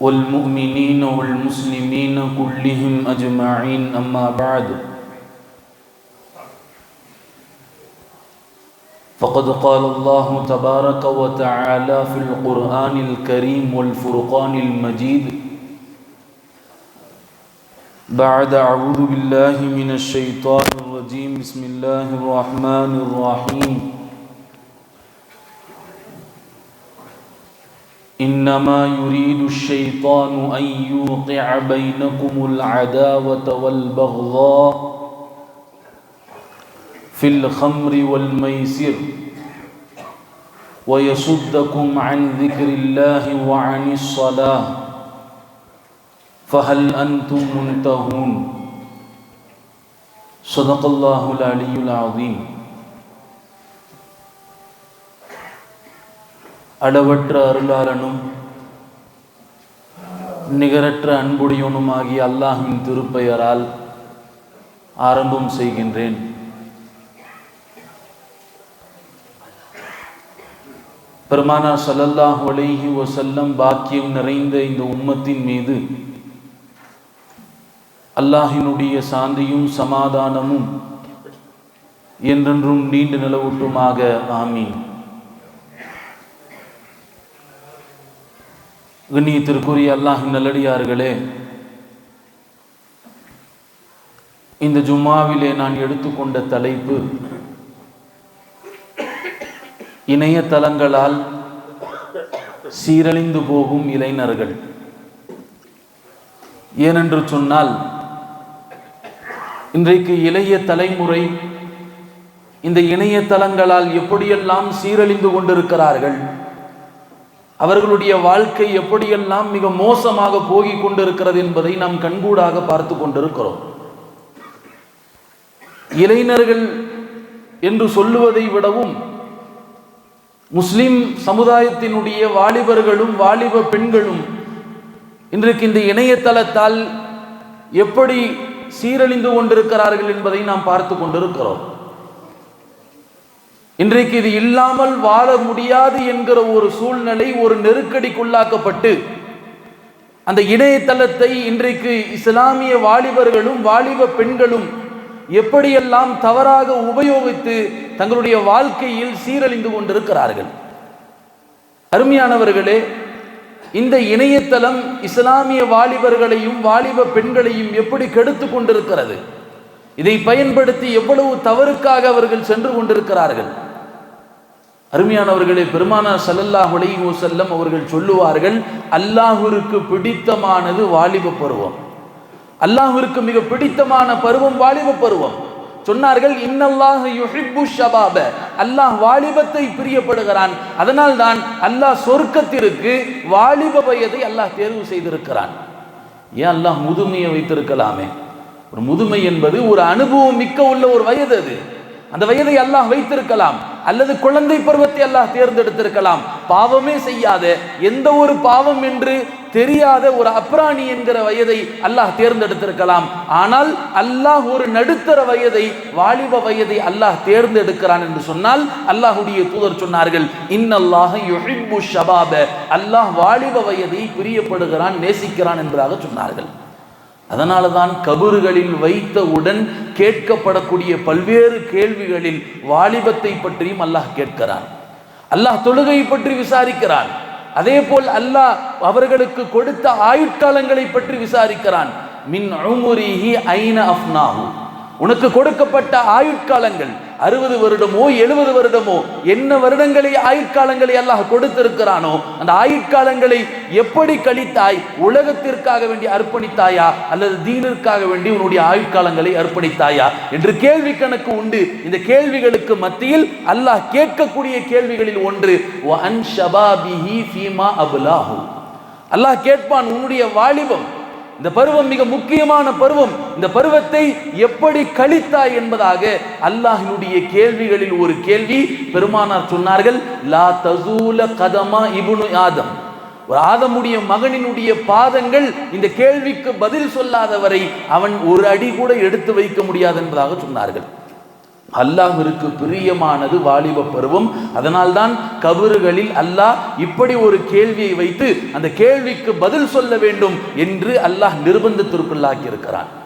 والمؤمنين والمسلمين كلهم أجمعين أما بعد فقد قال الله تبارك وتعالى في القرآن الكريم والفرقان المجيد بعد أعوذ بالله من الشيطان الرجيم بسم الله الرحمن الرحيم. إنما يريد الشيطان أن يوقع بينكم العداوة والبغضاء في الخمر والميسر ويصدكم عن ذكر الله وعن الصلاة فهل أنتم منتهون؟ صدق الله العلي العظيم. அளவற்ற அருளாளனும் நிகரற்ற அன்புடையவனுமாகிய அல்லாஹின் திருப்பெயரால் ஆரம்பம் செய்கின்றேன். பெருமானா சல்லல்லாஹ் அலைஹி வசல்லம் பாக்கியம் நிறைந்த இந்த உம்மத்தின் மீது அல்லாஹினுடைய சாந்தியும் சமாதானமும் என்றென்றும் நீண்டு நிலவூட்டுமாக. ஆமீன். கண்ணியத்திற்குரிய அல்லாஹின் நல்லடியார்களே இந்த ஜும்மாவிலே நான் எடுத்துக்கொண்ட தலைப்பு இணையதளங்களால் சீரழிந்து போகும் இளைஞர்கள். ஏனென்று சொன்னால் இன்றைக்கு இளைய தலைமுறை இந்த இணையதளங்களால் எப்படியெல்லாம் சீரழிந்து கொண்டிருக்கிறார்கள் அவர்களுடைய வாழ்க்கை எப்படியெல்லாம் மிக மோசமாக போகிக் கொண்டிருக்கிறது என்பதை நாம் கண்கூடாக பார்த்து கொண்டிருக்கிறோம். இளைஞர்கள் என்று சொல்லுவதை விடவும் முஸ்லிம் சமுதாயத்தினுடைய வாலிபர்களும் வாலிப பெண்களும் இன்றைக்கு இந்த இணையதளத்தால் எப்படி சீரழிந்து கொண்டிருக்கிறார்கள் என்பதை நாம் பார்த்து கொண்டிருக்கிறோம். இன்றைக்கு இது இல்லாமல் வாழ முடியாது என்கிற ஒரு சூழ்நிலை ஒரு நெருக்கடிக்குள்ளாக்கப்பட்டு அந்த இணையதளத்தை இன்றைக்கு இஸ்லாமிய வாலிபர்களும் வாலிப பெண்களும் எப்படியெல்லாம் தவறாக உபயோகித்து தங்களுடைய வாழ்க்கையில் சீரழிந்து கொண்டிருக்கிறார்கள். அருமையானவர்களே இந்த இணையதளம் இஸ்லாமிய வாலிபர்களையும் வாலிப பெண்களையும் எப்படி கெடுத்து கொண்டிருக்கிறது? இதை பயன்படுத்தி எவ்வளவு தவறுக்காக அவர்கள் சென்று கொண்டிருக்கிறார்கள்? அருமையானவர்களே பெருமானார் சல்லல்லாஹ் உலகி செல்லம் அவர்கள் சொல்லுவார்கள் அல்லாஹூருக்கு பிடித்தமானது வாலிப பருவம். அல்லாஹூருக்கு மிக பிடித்தமான பருவம் வாலிப பருவம். சொன்னார்கள் இன்னல்லாஹ் யுஹிப்பு ஷபாப. அல்லாஹ் வாலிபத்தை பிரியப்படுகிறான். அதனால் தான் அல்லாஹ் சொர்க்கத்திற்கு வாலிப வயதை அல்லாஹ் தேர்வு செய்திருக்கிறான். ஏன் அல்லாஹ் முதுமையை வைத்திருக்கலாமே? ஒரு முதுமை என்பது ஒரு அனுபவம் மிக்க உள்ள ஒரு வயது அது. அந்த வயதை அல்லாஹ் வைத்திருக்கலாம். அல்லது குழந்தை பருவத்தை அல்லாஹ் தேர்ந்தெடுத்திருக்கலாம். பாவமே செய்யாத. எந்த ஒரு பாவம் என்று தெரியாத ஒரு அப்ராணி என்கிற வயதை அல்லாஹ் தேர்ந்தெடுத்திருக்கலாம். ஆனால் அல்லாஹ் ஒரு நடுத்தர வயதை வாலிப வயதை அல்லாஹ் தேர்ந்தெடுக்கிறான் என்று சொன்னால் அல்லாஹுடைய தூதர் சொன்னார்கள் இன்னல்லாஹ யுஹிப்பு ஷபாப. அல்லாஹ் வாலிப வயதை பிரியப்படுகிறான் நேசிக்கிறான் என்பதாக சொன்னார்கள். அதனால தான் கபறுகளில் வைத்தவுடன் கேட்கப்படக்கூடிய பல்வேறு கேள்விகளில் வாலிபத்தை பற்றியும் அல்லாஹ் கேட்கிறான். அல்லாஹ் தொழுகை பற்றி விசாரிக்கிறான். அதே போல் அல்லாஹ் அவர்களுக்கு கொடுத்த ஆயுட்காலங்களை பற்றி விசாரிக்கிறான். மின் அழுமுரிஹி ஐன அஃப்னாஹு. உனக்கு கொடுக்கப்பட்ட ஆயுட்காலங்கள் அறுபது வருடமோ எழுபது வருடமோ என்ன வருடங்களை ஆயுட்காலங்களை அல்லாஹ் கொடுத்திருக்கிறானோ அந்த ஆயுட்காலங்களை எப்படி கழித்தாய்? உலகத்திற்காக வேண்டி அர்ப்பணித்தாயா? அல்லது தீனிற்காக வேண்டி உன்னுடைய ஆயுட்காலங்களை அர்ப்பணித்தாயா? என்று கேள்வி கணக்கு உண்டு. இந்த கேள்விகளுக்கு மத்தியில் அல்லாஹ் கேட்கக்கூடிய கேள்விகளில் ஒன்று அல்லாஹ் கேட்பான் உன்னுடைய வாலிபம் இந்த பருவம் மிக முக்கியமான பருவம். இந்த பருவத்தை எப்படி கழித்தாய் என்பதாக அல்லாஹினுடைய கேள்விகளில் ஒரு கேள்வி பெருமானார் சொன்னார்கள் லா தசூல கதமா இபுனு ஆதம். ஒரு ஆதமுடைய மகனினுடைய பாதங்கள் இந்த கேள்விக்கு பதில் சொல்லாதவரை அவன் ஒரு அடி கூட எடுத்து வைக்க முடியாது என்பதாக சொன்னார்கள். அல்லாஹிற்கு பிரியமானது வாலிப பருவம். அதனால்தான் கபறுகளில் அல்லாஹ் இப்படி ஒரு கேள்வியை வைத்து அந்த கேள்விக்கு பதில் சொல்ல வேண்டும் என்று அல்லாஹ் நிர்பந்தத்திற்குள்ளாக்கி இருக்கிறான்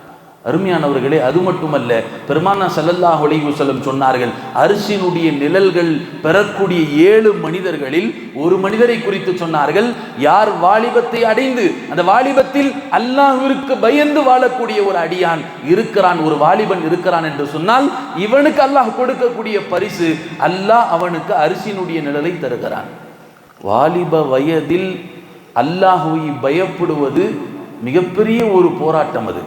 அருமையானவர்களே அது மட்டுமல்ல பெருமானா சல்லல்லாஹ் ஒளிவுசலம் சொன்னார்கள் அரிசினுடைய நிழல்கள் பெறக்கூடிய ஏழு மனிதர்களில் ஒரு மனிதரை குறித்து சொன்னார்கள் யார் வாலிபத்தை அடைந்து அந்த வாலிபத்தில் அல்லாஹிற்கு பயந்து வாழக்கூடிய ஒரு அடியான் இருக்கிறான் ஒரு வாலிபன் இருக்கிறான் என்று சொன்னால் இவனுக்கு அல்லாஹ் கொடுக்கக்கூடிய பரிசு அல்லாஹ் அவனுக்கு அரிசினுடைய நிழலை தருகிறான். வாலிப வயதில் அல்லாஹுவை பயப்படுவது மிகப்பெரிய ஒரு போராட்டம் அது.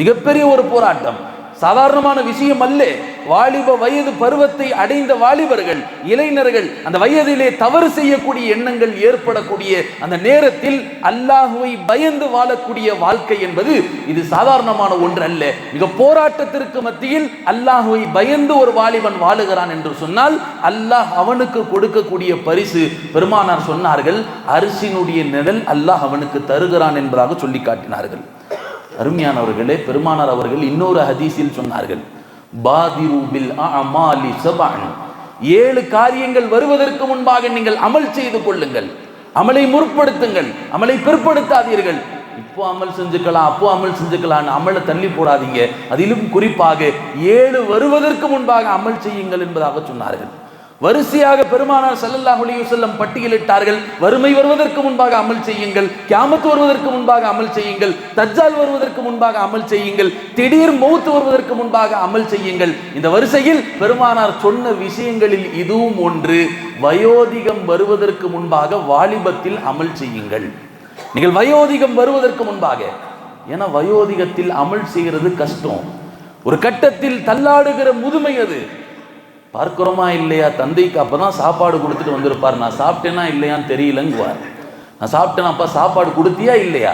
மிகப்பெரிய ஒரு போராட்டம். சாதாரணமான விஷயம் அல்ல. வாலிப வயது பருவத்தை அடைந்த வாலிபர்கள் இளைஞர்கள் அந்த வயதிலே தவறு செய்யக்கூடிய எண்ணங்கள் ஏற்படக்கூடிய அந்த நேரத்தில் அல்லாஹுவை பயந்து வாழக்கூடிய வாழ்க்கை என்பது இது சாதாரணமான ஒன்று அல்ல. மிக போராட்டத்திற்கு மத்தியில் அல்லாஹுவை பயந்து ஒரு வாலிபன் வாழுகிறான் என்று சொன்னால் அல்லாஹ் அவனுக்கு கொடுக்கக்கூடிய பரிசு. பெருமானார் சொன்னார்கள் அரிசினுடைய நிழல் அல்லாஹ் அவனுக்கு தருகிறான் என்பதாக சொல்லி காட்டினார்கள். அருமையானவர்களே பெருமானார் அவர்கள் இன்னொரு ஹதீஸில் சொன்னார்கள் பாதிரு பில் அமாலி சபான் ஏழு காரியங்கள் வருவதற்கு முன்பாக நீங்கள் அமல் செய்து கொள்ளுங்கள் அமலை முற்படுத்துங்கள் அமலை பிற்படுத்தாதீர்கள். இப்போ அமல் செஞ்சுக்கலாம் அப்போ அமல் செஞ்சுக்கலாம்னு அமலை தள்ளி போடாதீங்க. அதிலும் குறிப்பாக ஏழு வருவதற்கு முன்பாக அமல் செய்யுங்கள் என்பதாக சொன்னார்கள். வரிசையாக பெருமானார் ஸல்லல்லாஹு அலைஹி வஸல்லம் பட்டியலிட்டார்கள். வறுமை வருவதற்கு முன்பாக அமல் செய்யுங்கள். கியாமத்து வருவதற்கு முன்பாக அமல் செய்யுங்கள். தஜ்ஜால் வருவதற்கு முன்பாக அமல் செய்யுங்கள். திடீர் மூத்து வருவதற்கு முன்பாக அமல் செய்யுங்கள். இந்த வரிசையில் பெருமானார் சொன்ன விஷயங்களில் இதுவும் ஒன்று. வயோதிகம் வருவதற்கு முன்பாக வாலிபத்தில் அமல் செய்யுங்கள். நீங்கள் வயோதிகம் வருவதற்கு முன்பாக ஏன்னா வயோதிகத்தில் அமல் செய்கிறது கஷ்டம். ஒரு கட்டத்தில் தள்ளாடுகிற முதுமை அது. பார்க்குறோமா இல்லையா? தந்தைக்கு அப்போ தான் சாப்பாடு கொடுத்துட்டு வந்திருப்பார். நான் சாப்பிட்டேனா இல்லையான்னு தெரியலங்குவார். நான் சாப்பிட்டேன்னா அப்பா சாப்பாடு கொடுத்தியா இல்லையா?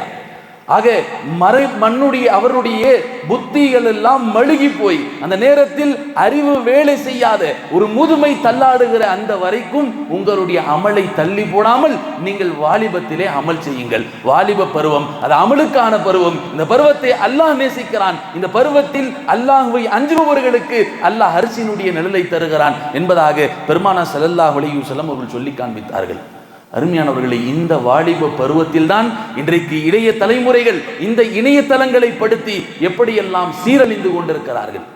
ஆக மறை மண்ணுடைய அவருடைய புத்திகள் எல்லாம் மழுகி போய் அந்த நேரத்தில் அறிவு வேலை செய்யாத ஒரு முதுமை தள்ளாடுகிற அந்த வரைக்கும் உங்களுடைய அமலை தள்ளி போடாமல் நீங்கள் வாலிபத்திலே அமல் செய்யுங்கள். வாலிப பருவம் அது அமலுக்கான பருவம். இந்த பருவத்தை அல்லாஹ் நேசிக்கிறான். இந்த பருவத்தில் அல்லாஹுவை அஞ்சுபவர்களுக்கு அல்லாஹ் அரசினுடைய நிழலை தருகிறான் என்பதாக பெருமானா செல்லல்லா அலைஹி அவர்கள் சொல்லி காண்பித்தார்கள். அருமையானவர்களை இந்த வாலிப பருவத்தில் தான் இன்றைக்கு இளைய தலைமுறைகள் இந்த இணையதளங்களை படுத்தி எப்படியெல்லாம் சீரழிந்து கொண்டிருக்கிறார்கள்.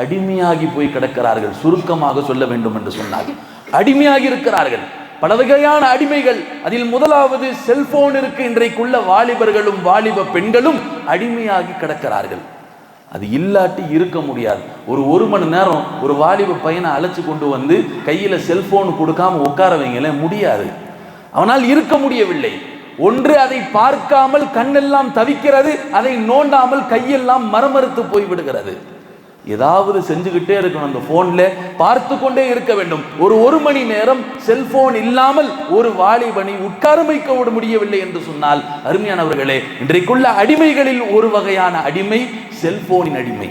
அடிமையாகி போய் கிடக்கிறார்கள் சுருக்கமாக சொல்ல வேண்டும் என்று சொன்னார்கள் அடிமையாகி இருக்கிறார்கள். பல வகையான அடிமைகள் அதில் முதலாவது செல்போனிற்கு இன்றைக்குள்ள வாலிபர்களும் வாலிப பெண்களும் அடிமையாகி கிடக்கிறார்கள். அது இல்லாட்டி இருக்க முடியாது. ஒரு ஒரு மணி நேரம் ஒரு வாலிப பையனை அழைச்சி கொண்டு வந்து கையில் செல்போன் கொடுக்காம உட்கார வைங்களேன் முடியாது. அவனால் இருக்க முடியவில்லை. ஒன்று அதை பார்க்காமல் கண்ணெல்லாம் தவிக்கிறது அதை நோண்டாமல் கையெல்லாம் மரமறுத்து போய் விடுகிறது ஏதாவது செஞ்சுக்கிட்டே இருக்கணும் அந்த போன்ல பார்த்து கொண்டே இருக்க வேண்டும். ஒரு ஒரு மணி நேரம் செல்போன் இல்லாமல் ஒரு வாலிபனை உட்காரமைக்க விட முடியவில்லை என்று சொன்னால் அருமையானவர்களே இன்றைக்குள்ள அடிமைகளில் ஒரு வகையான அடிமை செல்போனின் அடிமை.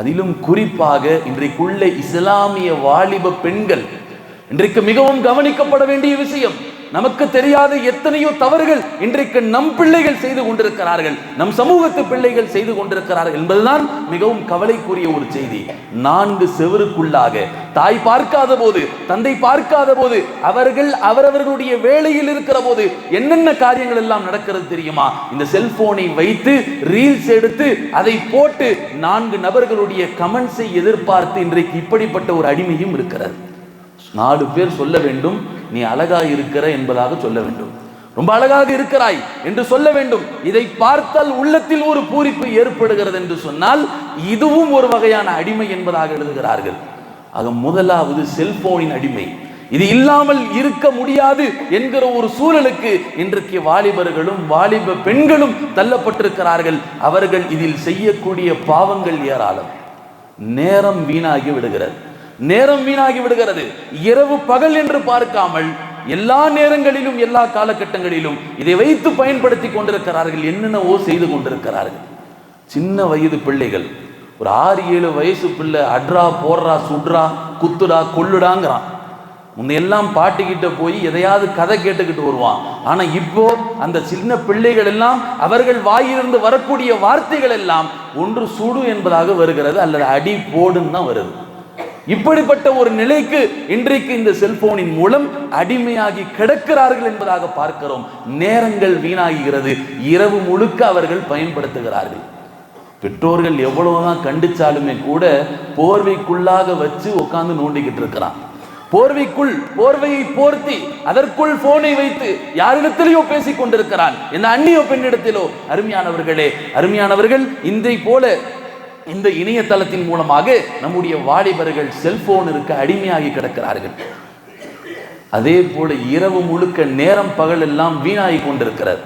அதிலும் குறிப்பாக இன்றைக்குள்ள இஸ்லாமிய வாலிப பெண்கள். இன்றைக்கு மிகவும் கவனிக்கப்பட வேண்டிய விஷயம் நமக்கு தெரியாத எத்தனையோ தவறுகள் இன்றைக்கு நம் பிள்ளைகள் செய்து கொண்டிருக்கிறார்கள். நம் சமூகத்து பிள்ளைகள் செய்து கொண்டிருக்கிறார்கள் என்பதுதான் மிகவும் கவலைக்குரிய ஒரு செய்தி. நான்கு செவருக்குள்ளாக தாய் பார்க்காத போது தந்தை பார்க்காத போது அவர்கள் அவரவர்களுடைய வேலையில் இருக்கிற போது என்னென்ன காரியங்கள் எல்லாம் நடக்கிறது தெரியுமா? இந்த செல்போனை வைத்து ரீல்ஸ் எடுத்து அதை போட்டு நான்கு நபர்களுடைய கமெண்ட்ஸை எதிர்பார்த்து இன்றைக்கு இப்படிப்பட்ட ஒரு அடிமையும் இருக்கிறது. நாலு பேர் சொல்ல வேண்டும் நீ அழகா இருக்கிற என்பதாக சொல்ல வேண்டும். ரொம்ப அழகாக இருக்கிறாய் என்று சொல்ல வேண்டும். இதை பார்த்தால் உள்ளத்தில் ஒரு பூரிப்பு ஏற்படுகிறது என்று சொன்னால் இதுவும் ஒரு வகையான அடிமை என்பதாக எழுதுகிறார்கள். ஆக முதலாவது செல்போனின் அடிமை. இது இல்லாமல் இருக்க முடியாது என்கிற ஒரு சூழலுக்கு இன்றைக்கு வாலிபர்களும் வாலிப பெண்களும் தள்ளப்பட்டிருக்கிறார்கள். அவர்கள் இதில் செய்யக்கூடிய பாவங்கள் ஏராளம். நேரம் வீணாகி விடுகிறது. நேரம் வீணாகி விடுகிறது. இரவு பகல் என்று பார்க்காமல் எல்லா நேரங்களிலும் எல்லா காலகட்டங்களிலும் இதை வைத்து பயன்படுத்தி கொண்டிருக்கிறார்கள். என்னென்னவோ செய்து கொண்டிருக்கிறார்கள். சின்ன வயது பிள்ளைகள் ஒரு ஆறு ஏழு வயசு பிள்ளை அட்ரா போடுறா சுட்றா குத்துடா கொல்லுடாங்கிறான். முன்னையெல்லாம் கிட்ட போய் எதையாவது கதை கேட்டுக்கிட்டு வருவான். ஆனா இப்போ அந்த சின்ன பிள்ளைகள் எல்லாம் அவர்கள் வாயிலிருந்து வரக்கூடிய வார்த்தைகள் எல்லாம் ஒன்று சுடு என்பதாக வருகிறது அல்லது அடி போடுன்னு தான் வருது. இப்படிப்பட்ட ஒரு நிலைக்கு இன்றைக்கு இந்த செல்போனின் மூலம் அடிமையாகி கிடக்கிறார்கள் என்பதாக பார்க்கிறோம். நேரங்கள் வீணாகிறது. இரவு முழுக்க அவர்கள் பயன்படுத்துகிறார்கள். பெற்றோர்கள் எவ்வளவுதான் கண்டிச்சாலுமே கூட போர்வைக்குள்ளாக வச்சு உட்கார்ந்து நோண்டிக்கிட்டு இருக்கிறான். போர்வைக்குள் போர்வையை போர்த்தி அதற்குள் போனை வைத்து யாரிடத்திலேயோ பேசிக் கொண்டிருக்கிறான் இந்த அந்நிய பெண்ணிடத்திலோ? அருமையானவர்களே அருமையானவர்கள் இந்தை போல இந்த இணையதளத்தின் மூலமாக நம்முடைய வாலிபர்கள் செல்போனிற்கு அடிமையாகி கிடக்கிறார்கள். அதே போல இரவு முழுக்க நேரம் பகல் எல்லாம் வீணாகி கொண்டிருக்கிறது.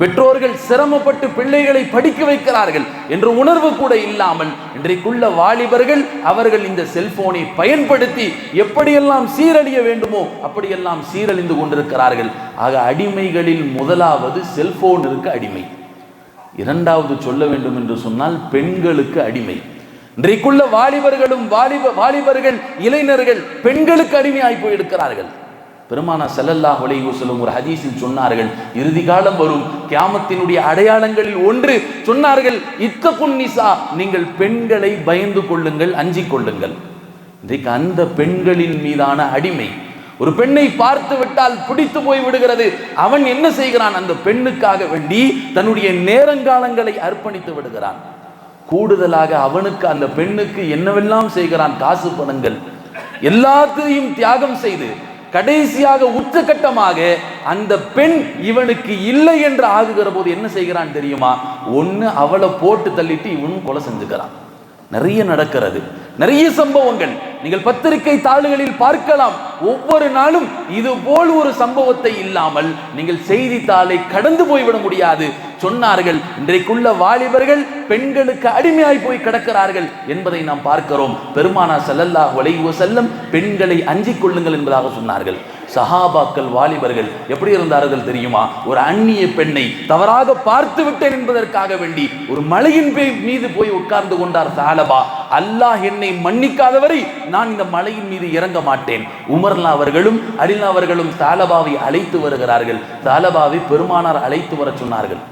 பெற்றோர்கள் சிரமப்பட்டு பிள்ளைகளை படிக்க வைக்கிறார்கள் என்ற உணர்வு கூட இல்லாமல் இன்றைக்குள்ள வாலிபர்கள் அவர்கள் இந்த செல்போனை பயன்படுத்தி எப்படியெல்லாம் சீரழிய வேண்டுமோ அப்படியெல்லாம் சீரழிந்து கொண்டிருக்கிறார்கள். ஆக அடிமைகளில் முதலாவது செல்போனிற்கு அடிமை. இரண்டாவது சொல்ல வேண்டும் என்று சொன்னால் பெண்களுக்கு அடிமை. இன்றைக்குள்ள வாலிபர்களும் வாலிப வாலிபர்கள் இளைஞர்கள் பெண்களுக்கு அடிமையாய் போயிருக்கிறார்கள். பெருமானா செல்லல்லா அலைஹி வஸல்லம் ஒரு ஹதீஸில் சொன்னார்கள் இறுதி காலம் வரும் கியாமத்தினுடைய அடையாளங்களில் ஒன்று. சொன்னார்கள் இத்தகுன் நிசா நீங்கள் பெண்களை பயந்து கொள்ளுங்கள் அஞ்சிக் கொள்ளுங்கள். இன்றைக்கு அந்த பெண்களின் மீதான அடிமை ஒரு பெண்ணை பார்த்து விட்டால் பிடித்து போய் விடுகிறது. அவன் என்ன செய்கிறான்? அந்த பெண்ணுக்காக வேண்டி தன்னுடைய நேரங்காலங்களை அர்ப்பணித்து விடுகிறான். கூடுதலாக அவனுக்கு அந்த பெண்ணுக்கு என்னவெல்லாம் செய்கிறான்? காசு பணங்கள். எல்லாத்தையும் தியாகம் செய்து கடைசியாக உச்சகட்டமாக அந்த பெண் இவனுக்கு இல்லை என்று ஆகுகிற போது என்ன செய்கிறான் தெரியுமா? ஒன்று அவளை போட்டு தள்ளிட்டு இவனும் கொலை செஞ்சுக்கிறான். நிறைய நடக்கிறது. நிறைய சம்பவங்கள். நீங்கள் பத்திரிகை தாள்களில் பார்க்கலாம். ஒவ்வொரு நாளும் இது போல் ஒரு சம்பவத்தை இல்லாமல் நீங்கள் செய்தித்தாளை கடந்து போய்விட முடியாது. சொன்னார்கள் இன்றைக்குள்ள வாலிபர்கள் பெண்களுக்கு அடிமையாய் போய் கிடக்கிறார்கள் என்பதை நாம் பார்க்கிறோம். பெருமானா செல்லல்லா அலைஹி செல்லம் பெண்களை அஞ்சிக் கொள்ளுங்கள் என்பதாக சொன்னார்கள். சஹாபாக்கள் வாலிபர்கள் எப்படி இருந்தார்கள் தெரியுமா? ஒரு அந்நிய பெண்ணை தவறாக பார்த்து விட்டேன் என்பதற்காக வேண்டி ஒரு மலையின் மீது போய் உட்கார்ந்து கொண்டார் சாலபா அல்லாஹ் என்னை மன்னிக்காதவரை நான் இந்த மலையின் மீது இறங்க மாட்டேன். உமர்லா அவர்களும் அலிலா அவர்களும் சாலபாவை அழைத்து வருகிறார்கள். சாலபாவை பெருமானார் அழைத்து வர சொன்னார்கள்.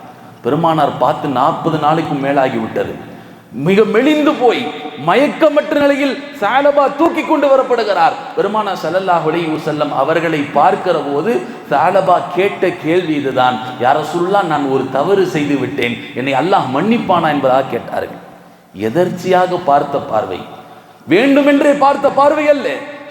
பெருமானார் பார்த்து நாற்பது நாளைக்கும் மேலாகி விட்டது மிக மெலிந்து போய் மயக்கமற்ற நிலையில் சாலபா தூக்கி கொண்டு வரப்படுகிறார். பெருமானா ஸல்லல்லாஹு அலைஹி செல்லம் அவர்களை பார்க்கிற போது சாலபா கேட்ட கேள்வி இதுதான். யார சொல்லா நான் ஒரு தவறு செய்து விட்டேன். என்னை அல்லாஹ் மன்னிப்பானா? என்பதாக கேட்டார்கள். எதர்ச்சியாக பார்த்த பார்வை. வேண்டுமென்றே பார்த்த பார்வை அல்ல.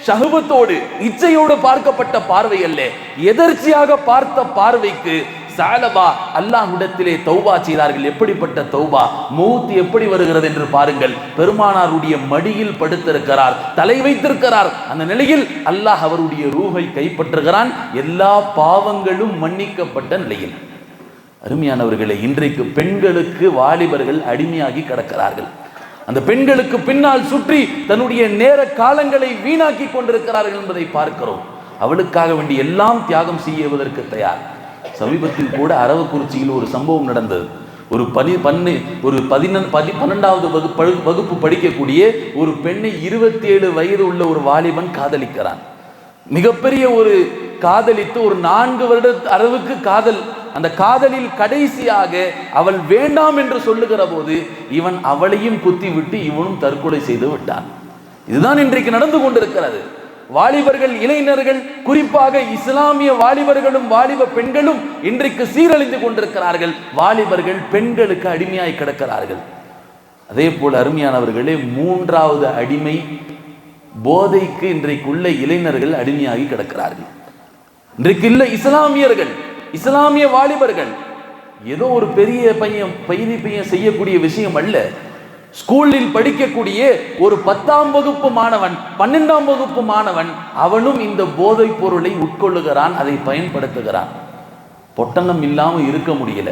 ஷஹுவத்தோடு இச்சையோடு பார்க்கப்பட்ட பார்வை அல்ல. எதர்ச்சியாக பார்த்த பார்வைக்கு சாலபா அல்லாஹ்விடத்திலே தௌபா செய்தார்கள். எப்படிப்பட்ட தௌபா? மௌத் எப்படி வருகிறது என்று பாருங்கள். பெருமானாருடைய மடியில் படுத்திருக்கிறார் தலை வைத்திருக்கிறார். அந்த நிலையில் அல்லாஹ் அவருடைய ரூகை கைப்பற்றுகிறான். எல்லா பாவங்களும் மன்னிக்கப்பட்ட நிலையில். அருமையானவர்களே இன்றைக்கு பெண்களுக்கு வாலிபர்கள் அடிமையாகி கிடக்கிறார்கள். அந்த பெண்களுக்கு பின்னால் சுற்றி தன்னுடைய நேர காலங்களை வீணாக்கி கொண்டிருக்கிறார்கள் என்பதை பார்க்கிறோம். அவளுக்காக வேண்டி எல்லாம் தியாகம் செய்வதற்கு தயார். சமீபத்தில் கூட அரவக்குறிச்சியில் ஒரு சம்பவம் நடந்தது. ஒரு பனி பன்னு ஒரு பதினெண் பதி பன்னெண்டாவது வகுப்பு பழு- வகுப்பு படிக்கக்கூடிய ஒரு பெண்ணை இருபத்தி ஏழு வயது உள்ள ஒரு வாலிபன் காதலிக்கிறான். மிகப்பெரிய ஒரு காதலித்து ஒரு நான்கு வருட அளவுக்கு காதல் அந்த காதலில் கடைசியாக அவள் வேண்டாம் என்று சொல்லுகிற போது இவன் அவளையும் குத்தி விட்டு இவனும் தற்கொலை செய்து விட்டான். இதுதான் இன்றைக்கு நடந்து கொண்டிருக்கிறது. வாலிபர்கள் இளைஞர்கள் குறிப்பாக இஸ்லாமிய வாலிபர்களும் வாலிப பெண்களும் இன்றைக்கு சீரழிந்து கொண்டிருக்கிறார்கள். வாலிபர்கள் பெண்களுக்கு அடிமையாய் கிடக்கிறார்கள். அதே போல் அருமையானவர்களே மூன்றாவது அடிமை போதைக்கு இன்றைக்குள்ள இளைஞர்கள் அடிமையாகி கிடக்கிறார்கள். இன்றைக்கு இல்ல இஸ்லாமியர்கள் இஸ்லாமிய வாலிபர்கள். ஏதோ ஒரு பெரிய பையன் பையனி பையன் செய்யக்கூடிய விஷயம் அல்ல. ஸ்கூலில் படிக்கக்கூடிய ஒரு பத்தாம் வகுப்பு மாணவன் பன்னெண்டாம் வகுப்பு மாணவன் அவனும் இந்த போதைப் பொருளை உட்கொள்ளுகிறான் அதை பயன்படுத்துகிறான். பொட்டணம் இல்லாமல் இருக்க முடியல.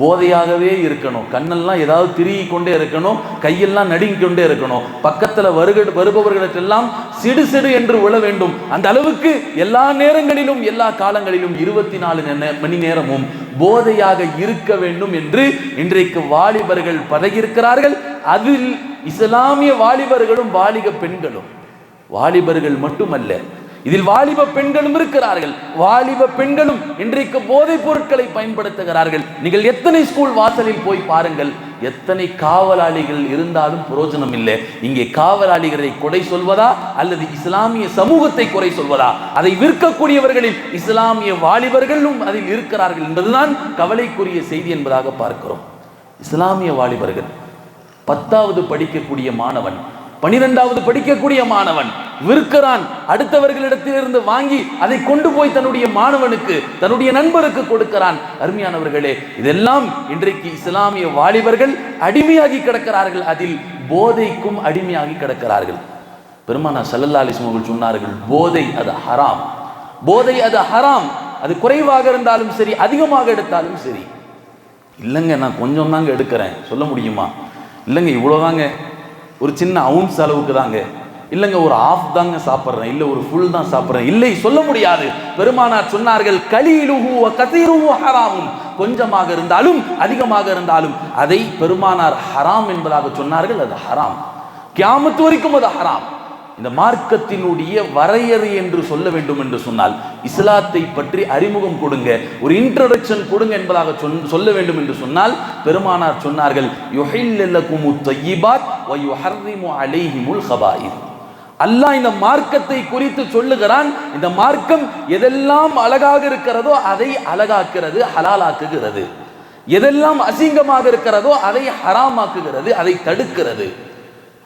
போதையாகவே இருக்கணும். கண்ணெல்லாம் ஏதாவது திருகி கொண்டே இருக்கணும். கையெல்லாம் நடுங்கி கொண்டே இருக்கணும். பக்கத்தில் வருக வருபவர்களுக்கெல்லாம் சிடு சிடு என்று உழ வேண்டும். அந்த அளவுக்கு எல்லா நேரங்களிலும் எல்லா காலங்களிலும் இருபத்தி நாலு மணி நேரமும் போதையாக இருக்க வேண்டும் என்று இன்றைக்கு வாலிபர்கள் பழகியிருக்கிறார்கள் அதில் இஸ்லாமிய வாலிபர்களும் வாலிக பெண்களும். வாலிபர்கள் மட்டுமல்ல இதில் வாலிப பெண்களும் இருக்கிறார்கள். வாலிப பெண்களும் இன்றைக்கு போதைப் பொருட்களை பயன்படுத்துகிறார்கள். நீங்கள் எத்தனை ஸ்கூல் வாசலில் போய் பாருங்கள். எத்தனை காவலாளிகள் இருந்தாலும் புரோஜனம் இல்லை. இங்கே காவலாளிகளை கொடை சொல்வதா அல்லது இஸ்லாமிய சமூகத்தை குறை சொல்வதா? அதை விற்கக்கூடியவர்களில் இஸ்லாமிய வாலிபர்களும் அதில் இருக்கிறார்கள் என்பதுதான் கவலைக்குரிய செய்தி என்பதாக பார்க்கிறோம். இஸ்லாமிய வாலிபர்கள் பத்தாவது படிக்கக்கூடிய மாணவன் பனிரெண்டாவது படிக்கக்கூடிய மாணவன் விற்கிறான். அடுத்தவர்களிடத்திலிருந்து வாங்கி அதை கொண்டு போய் தன்னுடைய மாணவனுக்கு தன்னுடைய நண்பருக்கு கொடுக்கிறான். அருமையானவர்களே இதெல்லாம் இன்றைக்கு இஸ்லாமிய வாலிபர்கள் அடிமையாகி கிடக்கிறார்கள். அதில் போதைக்கும் அடிமையாகி கிடக்கிறார்கள். பெருமானா சல்லல்லா அலிஸ்லம் அவர்கள் சொன்னார்கள் போதை அது ஹராம். போதை அது ஹராம். அது குறைவாக இருந்தாலும் சரி அதிகமாக எடுத்தாலும் சரி. இல்லைங்க நான் கொஞ்சம் தாங்க எடுக்கிறேன். சொல்ல முடியுமா? இல்லைங்க இவ்வளோதாங்க ஒரு சின்ன அவுன்ஸ் அளவுக்கு தாங்க இல்லைங்க ஒரு ஆஃப் தாங்க சாப்பிட்றேன். இல்லை ஒரு ஃபுல் தான் சாப்பிட்றேன். இல்லை சொல்ல முடியாது. பெருமானார் சொன்னார்கள் கலீலுஹு கதீருஹு ஹராமும் கொஞ்சமாக இருந்தாலும் அதிகமாக இருந்தாலும் அதை பெருமானார் ஹராம் என்பதாக சொன்னார்கள் அது ஹராம். கியாமத்து வரைக்கும் அது ஹராம். இந்த மார்க்கத்தினுடைய வரையறை என்று சொல்ல வேண்டும் என்று சொன்னால் இஸ்லாத்தை பற்றி அறிமுகம் கொடுங்க ஒரு இன்ட்ரடக்ஷன் கொடுங்க என்பதாக சொல்ல வேண்டும் என்று சொன்னால் பெருமானார் சொன்னார்கள் அல்லாஹ் இந்த மார்க்கத்தை குறித்து சொல்லுகிறான் இந்த மார்க்கம் எதெல்லாம் அழகாக இருக்கிறதோ அதை அழகாக்குறது ஹலாலாக்குகிறது. எதெல்லாம் அசிங்கமாக இருக்கிறதோ அதை ஹராமாக்குகிறது அதை தடுக்கிறது.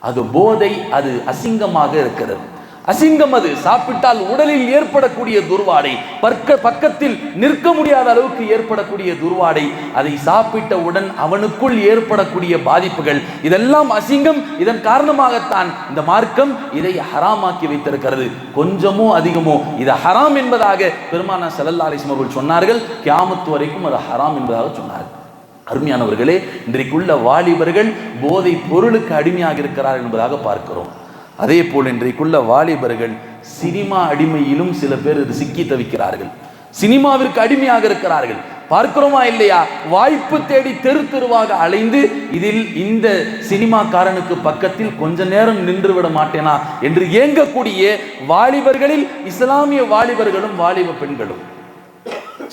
அது போதை அது அசிங்கமாக இருக்கிறது. அசிங்கம் அது. சாப்பிட்டால் உடலில் ஏற்படக்கூடிய துர்வாடை பற்க பக்கத்தில் நிற்க முடியாத அளவுக்கு ஏற்படக்கூடிய துர்வாடை அதை சாப்பிட்டவுடன் அவனுக்குள் ஏற்படக்கூடிய பாதிப்புகள். இதெல்லாம் அசிங்கம். இதன் காரணமாகத்தான் இந்த மார்க்கம் இதை ஹராமாக்கி வைத்திருக்கிறது. கொஞ்சமோ அதிகமோ. இது ஹராம் என்பதாக பெருமானா சல்லல்லா அவர்கள் சொன்னார்கள். கியாமத்து வரைக்கும் அது ஹராம் என்பதாக சொன்னார்கள். அருமையானவர்களே இன்றைக்குள்ள வாலிபர்கள் போதை பொருளுக்கு அடிமையாக இருக்கிறார் என்பதாக பார்க்கிறோம். அதே போல் இன்றைக்குள்ள வாலிபர்கள் சினிமா அடிமையிலும் சில பேர் சிக்கி தவிக்கிறார்கள். சினிமாவிற்கு அடிமையாக இருக்கிறார்கள். பார்க்கிறோமா இல்லையா? வாய்ப்பு தேடி தெரு தெருவாக அலைந்து இதில் இந்த சினிமாக்காரனுக்கு பக்கத்தில் கொஞ்ச நேரம் நின்று விட மாட்டேனா என்று ஏங்கக்கூடிய வாலிபர்களில் இஸ்லாமிய வாலிபர்களும் வாலிப பெண்களும்.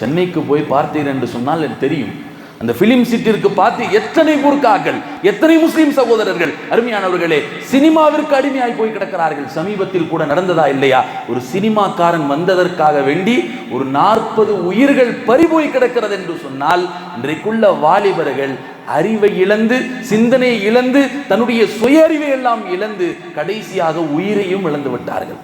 சென்னைக்கு போய் பார்த்தீர் என்று சொன்னால் எனக்கு தெரியும். அந்த பிலிம் சிட்டிற்கு பார்த்து எத்தனை புர்காக்கள் எத்தனை முஸ்லிம் சகோதரர்கள் அருமையானவர்களே சினிமாவிற்கு அடிமையாய் போய் கிடக்கிறார்கள் சமீபத்தில் கூட நடந்ததா இல்லையா? ஒரு சினிமாக்காரன் வந்ததற்காக வேண்டி ஒரு நாற்பது உயிர்கள் பறிபோய் கிடக்கிறது என்று சொன்னால் இன்றைக்குள்ள வாலிபர்கள் அறிவை இழந்து சிந்தனையை இழந்து தன்னுடைய சுய அறிவை எல்லாம் இழந்து கடைசியாக உயிரையும் இழந்து விட்டார்கள்.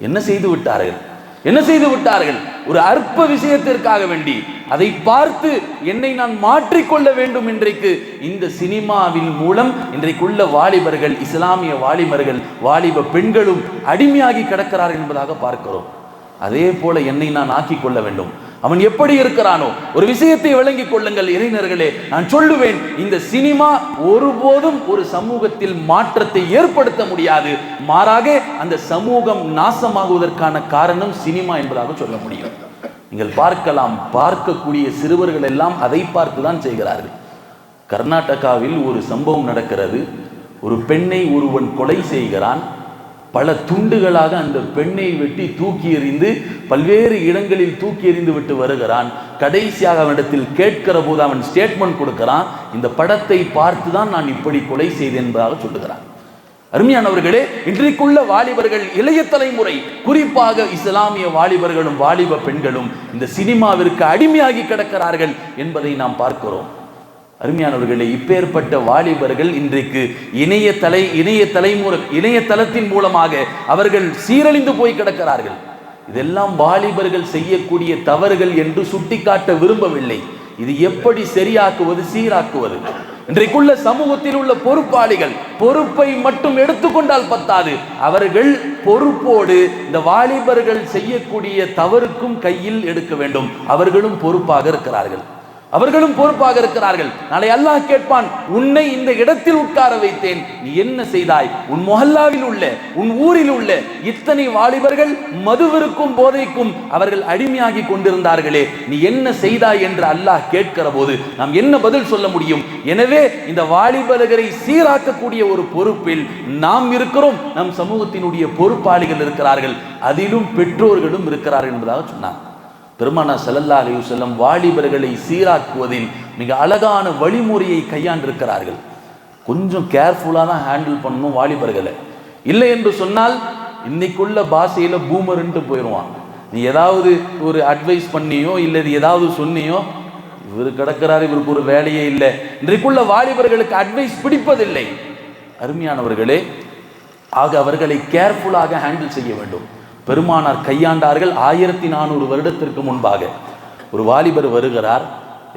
என்ன செய்து விட்டார்கள்? என்ன செய்து விட்டார்கள்? ஒரு அற்ப விஷயத்திற்காக வேண்டி. அதை பார்த்து என்னை நான் மாற்றிக்கொள்ள வேண்டும் இன்றைக்கு. இந்த சினிமாவின் மூலம் இன்றைக்குள்ள வாலிபர்கள் இஸ்லாமிய வாலிபர்கள் வாலிப பெண்களும் அடிமையாகி கிடக்கிறார்கள் என்பதாக பார்க்கிறோம். அதே போல என்னை நான் ஆக்கிக் கொள்ள வேண்டும். அவன் எப்படி இருக்கிறானோ ஒரு விஷயத்தை விளங்கிக் கொள்ளுங்கள் இளைஞர்களே நான் சொல்லுவேன் இந்த சினிமா ஒருபோதும் ஒரு சமூகத்தில் மாற்றத்தை ஏற்படுத்த முடியாது. மாறாக அந்த சமூகம் நாசமாகுவதற்கான காரணம் சினிமா என்பதாக சொல்ல முடியும். நீங்கள் பார்க்கலாம் பார்க்கக்கூடிய சிறுவர்கள் எல்லாம் அதை பார்த்து தான் செய்கிறார்கள். கர்நாடகாவில் ஒரு சம்பவம் நடக்கிறது. ஒரு பெண்ணை ஒருவன் கொலை செய்கிறான். பல துண்டுகளாக அந்த பெண்ணை வெட்டி தூக்கி எறிந்து பல்வேறு இடங்களில் தூக்கி எறிந்து விட்டு வருகிறான். கடைசியாக அவனிடத்தில் கேட்கிற போது அவன் ஸ்டேட்மெண்ட் கொடுக்கிறான் இந்த படத்தை பார்த்து தான் நான் இப்படி கொலை செய்தேன் என்பதாக சொல்லுகிறான். அருமையானவர்களே இன்றைக்குள்ள வாலிபர்கள் இளைய தலைமுறை குறிப்பாக இஸ்லாமிய வாலிபர்களும் வாலிப பெண்களும் இந்த சினிமாவிற்கு அடிமையாகி கிடக்கிறார்கள் என்பதை நாம் பார்க்கிறோம். அருமையானவர்களே இப்பேற்பட்ட வாலிபர்கள் இன்றைக்கு இணைய தலை இணைய தலைமுறை இணையதளத்தின் மூலமாக அவர்கள் சீரழிந்து போய் கிடக்கிறார்கள். இதெல்லாம் வாலிபர்கள் செய்யக்கூடிய தவறுகள் என்று சுட்டிக்காட்ட விரும்பவில்லை. இது எப்படி சரியாக்குவது சீராக்குவது? இன்றைக்குள்ள சமூகத்தில் உள்ள பொறுப்பாளிகள் பொறுப்பை மட்டும் எடுத்துக்கொண்டால் பத்தாது. அவர்கள் பொறுப்போடு இந்த வாலிபர்கள் செய்யக்கூடிய தவறுக்கும் கையில் எடுக்க வேண்டும். அவர்களும் பொறுப்பாக இருக்கிறார்கள். அவர்களும் பொறுப்பாக இருக்கிறார்கள். நாளை அல்லாஹ் கேட்பான் உன்னை இந்த இடத்தில் உட்கார வைத்தேன். நீ என்ன செய்தாய்? உன் மொஹல்லாவில் உள்ள உன் ஊரில் உள்ள இத்தனை வாலிபர்கள் மதுவிற்கும் போதைக்கும் அவர்கள் அடிமையாகி கொண்டிருந்தார்களே. நீ என்ன செய்தாய் என்று அல்லாஹ் கேட்கிற போது நாம் என்ன பதில் சொல்ல முடியும்? எனவே இந்த வாலிபர்களை சீராக்கக்கூடிய ஒரு பொறுப்பில் நாம் இருக்கிறோம். நம் சமூகத்தினுடைய பொறுப்பாளிகள் இருக்கிறார்கள். அதிலும் பெற்றோர்களும் இருக்கிறார்கள் என்பதாக சொன்னார் பெருமானா செல்லல்லா அலைஹி செல்லம் வாலிபர்களை சீராக்குவதில் மிக அழகான வழிமுறையை கையாண்டிருக்கிறார்கள். கொஞ்சம் கேர்ஃபுல்லாக தான் ஹேண்டில் பண்ணணும் வாலிபர்களை. இல்லை என்று சொன்னால் இன்னைக்குள்ள பாஷையில் பூமருன்ட்டு போயிடுவான் நீ ஏதாவது ஒரு அட்வைஸ் பண்ணியோ இல்லை ஏதாவது சொன்னியோ இவர் கிடக்கிறார் இவருக்கு ஒரு வேலையே இல்லை. இன்றைக்குள்ள வாலிபர்களுக்கு அட்வைஸ் பிடிப்பதில்லை. அருமையானவர்களே ஆக அவர்களை கேர்ஃபுல்லாக ஹேண்டில் செய்ய வேண்டும். பெருமானார் கையாண்டார்கள் ஆயிரத்தி நானூறு வருடத்திற்கு முன்பாக. ஒரு வாலிபர் வருகிறார்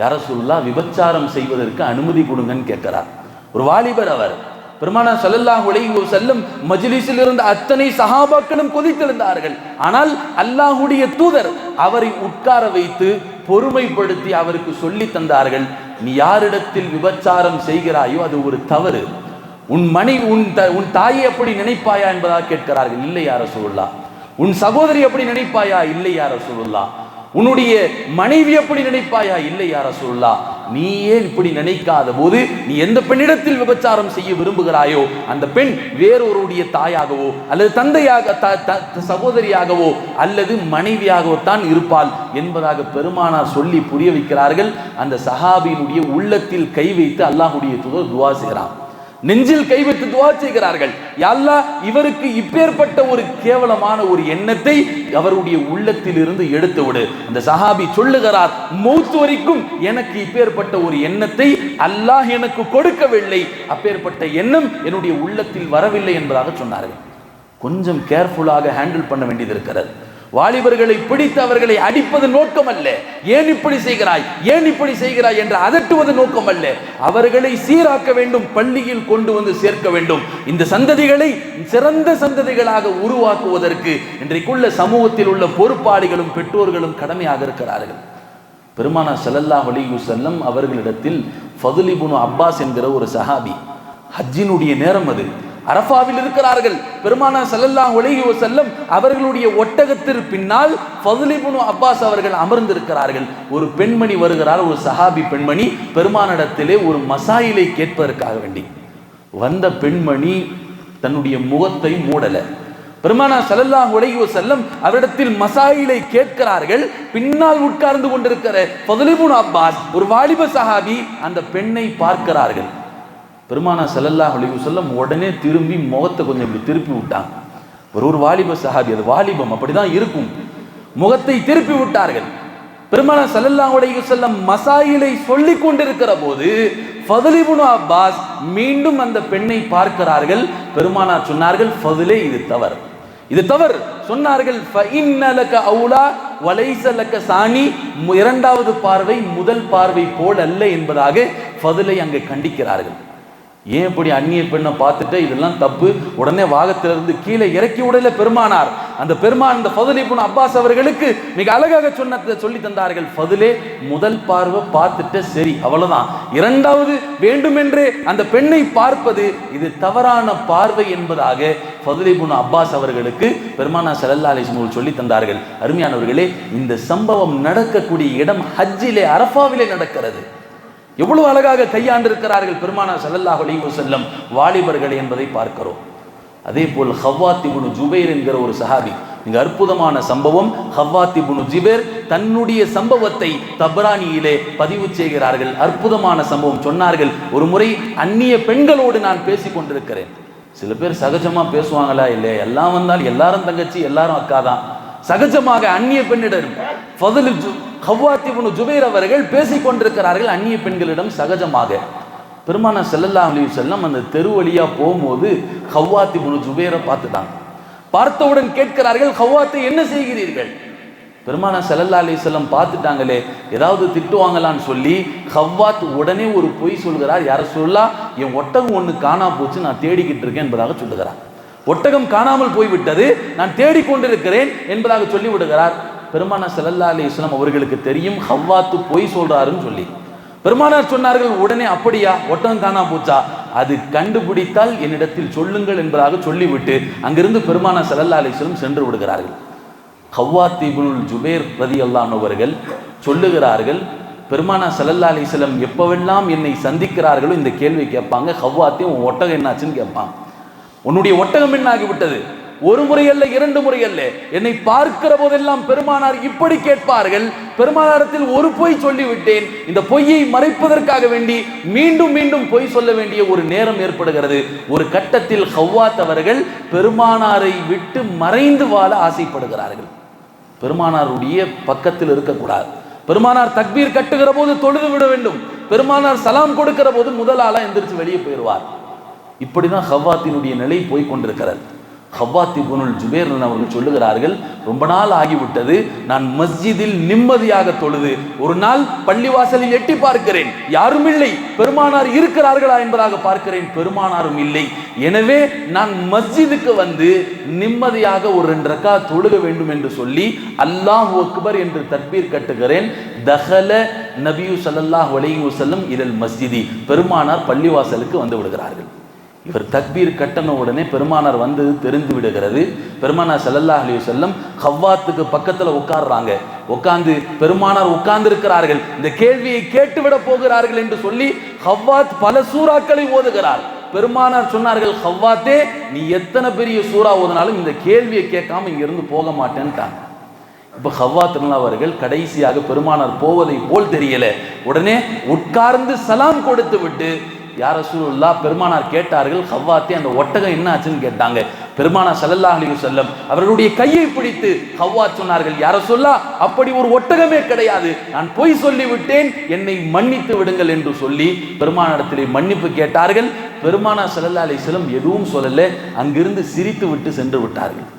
யார சொல்லா விபச்சாரம் செய்வதற்கு அனுமதி கொடுங்கன்னு கேட்கிறார். ஒரு வாலிபர் அவர் பெருமானார் ஸல்லல்லாஹு உலகி செல்லும் மஜ்லிஸில் இருந்த அத்தனை சகாபாக்களும் கொதித்திருந்தார்கள் ஆனால் அல்லாஹுடைய தூதர் அவரை உட்கார வைத்து பொறுமைப்படுத்தி அவருக்கு சொல்லி தந்தார்கள். நீ யாரிடத்தில் விபச்சாரம் செய்கிறாயோ அது ஒரு தவறு. உன் மணி உன் த உன் தாயை எப்படி நினைப்பாயா என்பதாக கேட்கிறார்கள். இல்லை யார சொல்லலாம் உன் சகோதரி எப்படி நினைப்பாயா? இல்லை யார சொல்லலாம் உன்னுடைய மனைவி எப்படி நினைப்பாயா? இல்லை யார நீ ஏன் இப்படி நினைக்காத போது நீ எந்த பெண்ணிடத்தில் விபச்சாரம் செய்ய விரும்புகிறாயோ அந்த பெண் வேறொருடைய தாயாகவோ அல்லது தந்தையாக த- த- சகோதரியாகவோ அல்லது மனைவியாகவோ தான் இருப்பாள் என்பதாக பெருமானார் சொல்லி புரிய வைக்கிறார்கள். அந்த சஹாபியினுடைய உள்ளத்தில் கை வைத்து அல்லாஹ்வுடைய தூதர் துவா செய்கிறான் நெஞ்சில் கை வைத்து துவா செய்கிறார்கள். யா இவருக்கு இப்பேற்பட்ட ஒரு கேவலமான ஒரு எண்ணத்தை அவருடைய உள்ளத்தில் இருந்து எடுத்து விடு. அந்த சஹாபி சொல்லுகிறார் மௌத் வரைக்கும் எனக்கு இப்பேற்பட்ட ஒரு எண்ணத்தை அல்லாஹ் எனக்கு கொடுக்கவில்லை. அப்பேற்பட்ட எண்ணம் என்னுடைய உள்ளத்தில் வரவில்லை என்பதாக சொன்னார்கள். கொஞ்சம் கேர்ஃபுல்லாக ஹேண்டில் பண்ண வேண்டியது இருக்கிறது. வாலிபர்களை பிடித்து அவர்களை அடிப்பது நோக்கம் அல்ல ஏன் இப்படி செய்கிறாய்? ஏன் இப்படி செய்கிறாய் என்று அதட்டுவது நோக்கம் அல்ல அவர்களை சீராக்க வேண்டும் பள்ளியில் கொண்டு வந்து சேர்க்க வேண்டும். இந்த சந்ததிகளை சிறந்த சந்ததிகளாக உருவாக்குவதற்கு இன்றைக்குள்ள சமூகத்தில் உள்ள பொறுப்பாளிகளும் பெற்றோர்களும் கடமையாக இருக்கிறார்கள். பெருமானா ஸல்லல்லாஹு அலைஹி செல்லம் அவர்களிடத்தில் ஃபதுலிபுனு அப்பாஸ் என்கிற ஒரு சஹாபி ஹஜ்ஜினுடைய நேரம் அது. அரஃபாவில் இருக்கிறார்கள். பெருமானா ஸல்லல்லாஹு அலைஹி செல்லம் அவர்களுடைய ஒட்டகத்திற்கு பின்னால் ஃபதுலிபுனு அப்பாஸ் அவர்கள் அமர்ந்திருக்கிறார்கள். ஒரு பெண்மணி வருகிறார் ஒரு சஹாபி பெண்மணி பெருமானிடத்திலே ஒரு மசாயிலை கேட்பதற்காக வேண்டி. வந்த பெண்மணி தன்னுடைய முகத்தை மூடல. பெருமானா ஸல்லல்லாஹு அலைஹி செல்லம் அவரிடத்தில் மசாயிலை கேட்கிறார்கள். பின்னால் உட்கார்ந்து கொண்டிருக்கிற ஃபதுலிபுன் அப்பாஸ் ஒரு வாலிப சஹாபி அந்த பெண்ணை பார்க்கிறார்கள். பெருமானா ஸல்லல்லாஹு அலைஹி வஸல்லம் உடனே திரும்பி முகத்தை கொஞ்சம் இப்படி திருப்பி விட்டாங்க. ஒரு ஒரு வாலிப சஹாபி அது வாலிபம் அப்படிதான் இருக்கும். முகத்தை திருப்பி விட்டார்கள். பெருமானா ஸல்லல்லாஹு அலைஹி வஸல்லம் மசாயிலை சொல்லி கொண்டிருக்கிற போது ஃபதுலிபுனு அப்பாஸ் மீண்டும் அந்த பெண்ணை பார்க்கிறார்கள். பெருமானார் சொன்னார்கள் ஃபதுலே இது தவறு. இது தவறு. சொன்னார்கள் "ஃபஇன்ன அவுலா வலைஸ லக மு- இரண்டாவது பார்வை முதல் பார்வை போல் அல்ல என்பதாக ஃபதுலை அங்கே கண்டிக்கிறார்கள். ஏன் இப்படி அந்நிய பெண்ணை பார்த்துட்டு இதெல்லாம் தப்பு? உடனே வாகத்திலிருந்து கீழே இறக்கி உடல பெருமானார். அந்த பெருமான் இந்த ஃபதுலை புன அப்பாஸ் அவர்களுக்கு மிக அழகாக சொன்ன சொல்லி தந்தார்கள். ஃபதுலே முதல் பார்வை பார்த்துட்டு சரி அவ்வளவுதான். இரண்டாவது வேண்டுமென்றே அந்த பெண்ணை பார்ப்பது இது தவறான பார்வை என்பதாக ஃபதுலை புன அப்பாஸ் அவர்களுக்கு பெருமானா ஸல்லல்லாஹு அலைஹி சொல்லி தந்தார்கள். அருமையானவர்களே இந்த சம்பவம் நடக்கக்கூடிய இடம் ஹஜ்ஜிலே அரஃபாவிலே நடக்கிறது. எவ்வளவு அழகாக கையாண்டிருக்கிறார்கள் பெருமானா சல்லல்லாஹ் அலைஹி செல்லம் வாலிபர்கள் என்பதை பார்க்கிறோம். அதே போல் ஹவ்வாத் இப்னு ஜுபைர் என்கிற ஒரு சஹாபி மிக அற்புதமான சம்பவம். ஹவ்வாத்திபுனு இப்னு தன்னுடைய சம்பவத்தை தப்ரானியிலே பதிவு செய்கிறார்கள். அற்புதமான சம்பவம். சொன்னார்கள் ஒரு முறை அந்நிய பெண்களோடு நான் பேசிக் கொண்டிருக்கிறேன். சில பேர் சகஜமா பேசுவாங்களா இல்லையா? எல்லாம் வந்தால் எல்லாரும் தங்கச்சி எல்லாரும் அக்கா தான் சகஜமாக அந்நிய பெண்ணிடம் ஃபதுல் ஜு ஜுபைர் அவர்கள் பேசிக் கொண்டிருக்கிறார்கள் அந்நிய பெண்களிடம் சகஜமாக. பெருமான செல்லல்லா அலி செல்லம் அந்த தெரு வழியா போகும்போது ஹவ்வாத்தி முனு ஜுபேரை பார்த்துட்டாங்க பார்த்தவுடன் கேட்கிறார்கள் ஹவ்வாத்தை என்ன செய்கிறீர்கள்? பெருமான செல்லல்லா அலி செல்லம் பார்த்துட்டாங்களே ஏதாவது திட்டுவாங்களான்னு சொல்லி ஹவ்வாத் உடனே ஒரு பொய் சொல்கிறார். யார சொல்லா? என் ஒட்டகம் ஒன்று காணா போச்சு நான் தேடிக்கிட்டு இருக்கேன் என்பதாக சொல்லுகிறார். ஒட்டகம் காணாமல் போய்விட்டது நான் தேடிக்கொண்டிருக்கிறேன் என்பதாக சொல்லி விடுகிறார் பெருமான செல்லல்லா அலி இஸ்லாம் அவர்களுக்கு தெரியும் ஹவ்வாத்து பொய் சொல்றாருன்னு சொல்லி. பெருமானார் சொன்னார்கள் உடனே அப்படியா? ஒட்டகம் காணா போச்சா? அது கண்டுபிடித்தால் என்னிடத்தில் சொல்லுங்கள் என்பதாக சொல்லிவிட்டு அங்கிருந்து பெருமானார் செல்லல்லா அலிஸ்லம் சென்று விடுகிறார்கள். ஹவ்வாத் இப்னுல் ஜுபேர் ரதி அல்லானவர்கள் சொல்லுகிறார்கள் பெருமானா ஸல்லல்லாஹு அலிஸ்லம் எப்பவெல்லாம் என்னை சந்திக்கிறார்களோ? இந்த கேள்வி கேட்பாங்க. ஹவ்வாத்தையும் உன் ஒட்டகம் என்னாச்சுன்னு கேட்பாங்க உன்னுடைய ஒட்டகம் என்ன ஆகிவிட்டது ஒரு முறை அல்ல இரண்டு முறை அல்ல என்னை பார்க்கிற போதெல்லாம் பெருமானார் இப்படி கேட்பார்கள். பெருமானாரத்தில் ஒரு பொய் சொல்லிவிட்டேன். இந்த பொய்யை மறைப்பதற்காக வேண்டி மீண்டும் மீண்டும் பொய் சொல்ல வேண்டிய ஒரு நேரம் ஏற்படுகிறது. ஒரு கட்டத்தில் ஹவ்வாத் அவர்கள் பெருமானாரை விட்டு மறைந்து வாழ ஆசைப்படுகிறார்கள். பெருமானாருடைய பக்கத்தில் இருக்கக்கூடாது. பெருமானார் தக்பீர் கட்டுகிற போது தொழுது விட வேண்டும். பெருமானார் சலாம் கொடுக்கிற போது முதலாளா எந்திரிச்சு வெளியே போயிடுவார். இப்படிதான் ஹவ்வாத்தினுடைய நிலை போய் கொண்டிருக்கிறது. ஹவ்வாத்தி புனுல் ஜுபேர் அவர்கள் சொல்லுகிறார்கள் ரொம்ப நாள் ஆகிவிட்டது நான் மஸ்ஜிதில் நிம்மதியாக தொழுது ஒரு நாள் பள்ளிவாசலில் எட்டி பார்க்கிறேன். யாரும் இல்லை பெருமானார் இருக்கிறார்களா என்பதாக பார்க்கிறேன் பெருமானாரும் இல்லை. எனவே நான் மஸ்ஜிதுக்கு வந்து நிம்மதியாக ஒரு ரெண்டு ரக்கா தொழுக வேண்டும் என்று சொல்லி அல்லாஹ் அக்பர் என்று தற்பீர் கட்டுகிறேன். தஹல நபியு சல்லாஹ் அலைஹி செல்லும் இதல் மஸ்ஜிதி. பெருமானார் பள்ளிவாசலுக்கு வந்து விடுகிறார்கள். இவர் தக்பீர் கட்டண உடனே பெருமானார் வந்து தெரிந்து விடுகிறது. பெருமானார் செல்லல்லா அலி செல்லம் ஹவ்வாத்துக்கு பக்கத்தில் உட்கார்றாங்க. உட்கார்ந்து பெருமானார் உட்கார்ந்து இருக்கிறார்கள் இந்த கேள்வியை கேட்டுவிட போகிறார்கள் என்று சொல்லி ஹவ்வாத் பல சூறாக்களை ஓதுகிறார். பெருமானார் சொன்னார்கள் ஹவ்வாத்தே நீ எத்தனை பெரிய சூறா ஓதுனாலும் இந்த கேள்வியை கேட்காம இங்கிருந்து போக மாட்டேன்ட்டாங்க. இப்போ ஹவ்வாத் அவர்கள் கடைசியாக பெருமானார் போவதை போல் தெரியல. உடனே உட்கார்ந்து சலாம் கொடுத்து விட்டு யார் ரசூலுல்லா? பெருமானார் கேட்டார்கள் ஹவ்வாத்தே அந்த ஒட்டகம் என்ன ஆச்சுன்னு கேட்டாங்க. பெருமானா ஸல்லல்லாஹு அலி செல்லம் அவர்களுடைய கையை பிடித்து ஹவ்வா சொன்னார்கள் யார சொல்லா அப்படி ஒரு ஒட்டகமே கிடையாது. நான் பொய் சொல்லிவிட்டேன். என்னை மன்னித்து விடுங்கள் என்று சொல்லி பெருமானிடத்திலே மன்னிப்பு கேட்டார்கள். பெருமானா ஸல்லல்லாஹு அலி செல்லம் எதுவும் சொல்லல. அங்கிருந்து சிரித்து விட்டு சென்று விட்டார்கள்.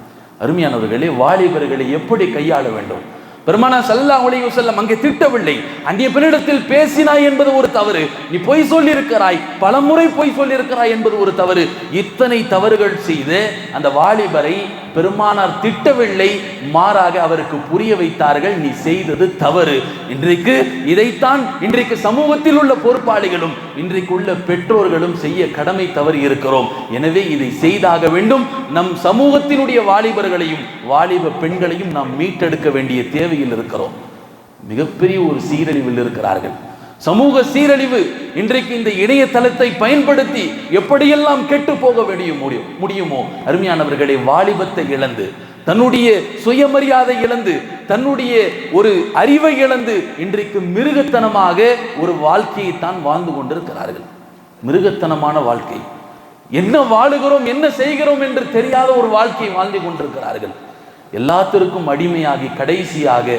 அருமையானவர்களே வாலிபர்களை எப்படி கையாள வேண்டும்? பெருமானா சல்லா உலகி செல்லம் அங்கே திட்டவில்லை. அந்நிய பெண்ணிடத்தில் பேசினாய் என்பது ஒரு தவறு. நீ பொய் சொல்லியிருக்கிறாய். பலமுறை பொய் சொல்லியிருக்கிறாய் என்பது ஒரு தவறு. இத்தனை தவறுகள் செய்து அந்த வாலிபரை பெருமானார் திட்டவில்லை மாறாக அவருக்கு புரிய வைத்தார்கள் நீ செய்தது தவறு. இன்றைக்கு இதைத்தான் இன்றைக்கு சமூகத்தில் உள்ள பொறுப்பாளிகளும் இன்றைக்கு உள்ள பெற்றோர்களும் செய்ய கடமை தவறி இருக்கிறோம். எனவே இதை செய்தாக வேண்டும். நம் சமூகத்தினுடைய வாலிபர்களையும் வாலிப பெண்களையும் நாம் மீட்டெடுக்க வேண்டிய தேவையில் இருக்கிறோம். மிகப்பெரிய ஒரு சீரழிவில் இருக்கிறார்கள். சமூக சீரழிவு இன்றைக்கு இந்த இணையதளத்தை பயன்படுத்தி எப்படியெல்லாம் கெட்டு போக வேண்டிய முடியும் முடியுமோ? அருமையானவர்களை வாலிபத்தை இழந்து தன்னுடைய சுயமரியாதை இழந்து தன்னுடைய ஒரு அறிவை இழந்து இன்றைக்கு மிருகத்தனமாக ஒரு வாழ்க்கையை தான் வாழ்ந்து கொண்டிருக்கிறார்கள். மிருகத்தனமான வாழ்க்கை. என்ன வாழுகிறோம் என்ன செய்கிறோம் என்று தெரியாத ஒரு வாழ்க்கையை வாழ்ந்து கொண்டிருக்கிறார்கள். எல்லாத்திற்கும் அடிமையாகி கடைசியாக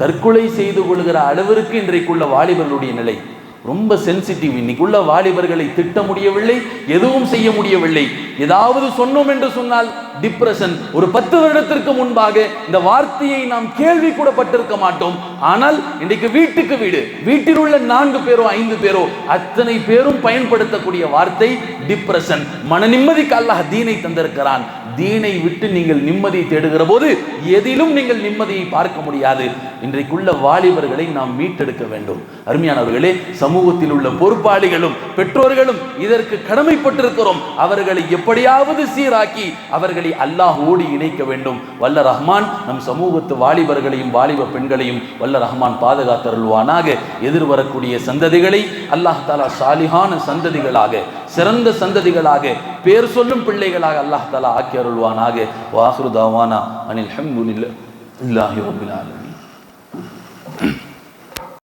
தற்கொலை செய்து கொள்கிற அளவிற்கு இன்றைக்குள்ள வாலிபர்களுடைய நிலை ரொம்ப சென்சிட்டிவ் இன்னைக்குள்ள வாலிபர்களை திட்ட முடியவில்லை எதுவும் செய்ய முடியவில்லை. ஏதாவது சொன்னோம் என்று சொன்னால் டிப்ரெஷன் ஒரு பத்து வருடத்திற்கு முன்பாக இந்த வார்த்தையை நாம் கேள்வி கூட பட்டிருக்க மாட்டோம். ஆனால் இன்றைக்கு வீட்டுக்கு வீடு வீட்டில் உள்ள நான்கு பேரோ ஐந்து பேரோ அத்தனை பேரும் பயன்படுத்தக்கூடிய வார்த்தை டிப்ரெஷன் மன நிம்மதிக்கு அல்லாஹ் தீனை தந்திருக்கிறான். தீனை விட்டு நீங்கள் நிம்மதியை தேடுகிற போது எதிலும் நீங்கள் நிம்மதியை பார்க்க முடியாது. இன்றைக்குள்ள வாலிபர்களை நாம் மீட்டெடுக்க வேண்டும். அருமையானவர்களே சமூகத்தில் உள்ள பொறுப்பாளிகளும் பெற்றோர்களும் இதற்கு கடமைப்பட்டிருக்கிறோம். அவர்களை எப்படியாவது சீராக்கி அவர்களை அல்லாஹோடு இணைக்க வேண்டும். வல்ல ரஹ்மான் நம் சமூகத்து வாலிபர்களையும் வாலிப பெண்களையும் வல்ல ரஹ்மான் பாதுகாத்தருள்வானாக. எதிர்வரக்கூடிய சந்ததிகளை அல்லாஹ் தாலா சாலிகான சந்ததிகளாக சிறந்த சந்ததிகளாக பேர் சொல்லும் பிள்ளைகளாக அல்லாஹ் தலா ஆக்கி அருள்வானாக. வாஹ்ருதாவானா அனில் ஹம்துலில்லாஹி ரப்பில் ஆலமீன்.